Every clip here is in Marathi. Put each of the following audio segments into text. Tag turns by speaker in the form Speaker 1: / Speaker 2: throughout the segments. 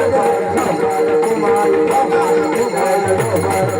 Speaker 1: Thank you.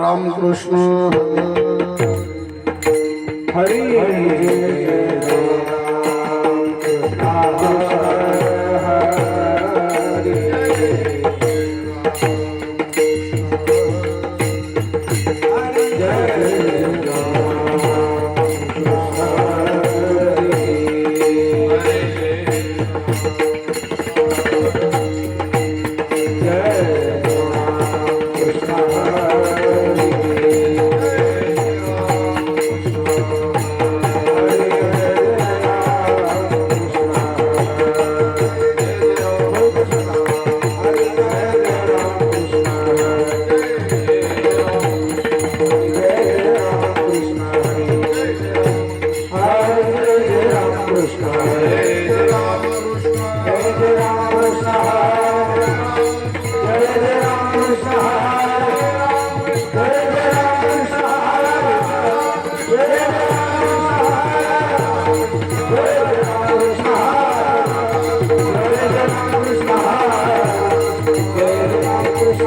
Speaker 2: Ramakrishna
Speaker 1: Hari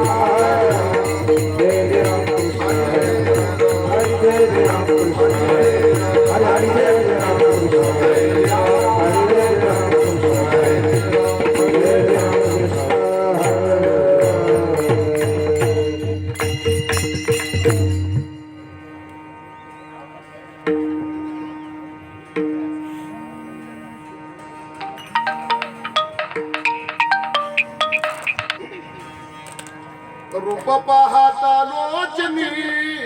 Speaker 1: Thank you.
Speaker 2: रूप पाहता लोचनी.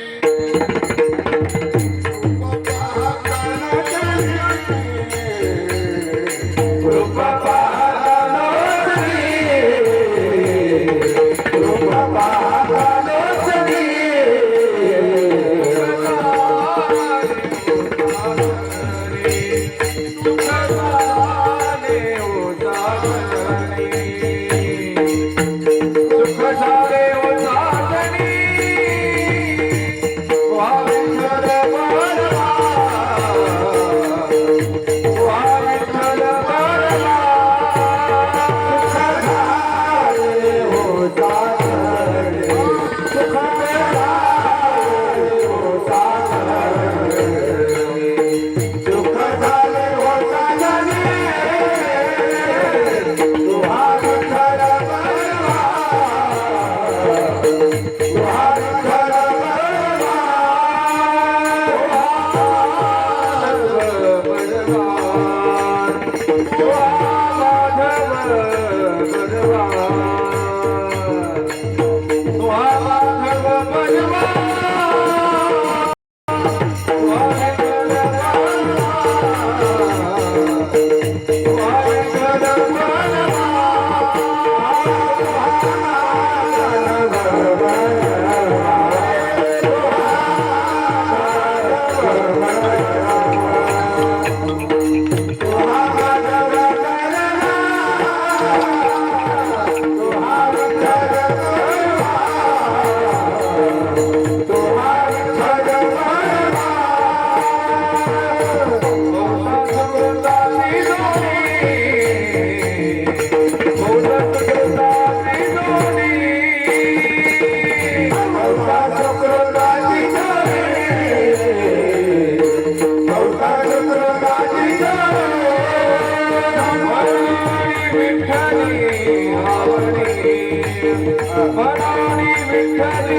Speaker 1: அவனி விட்டது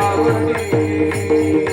Speaker 1: அவனி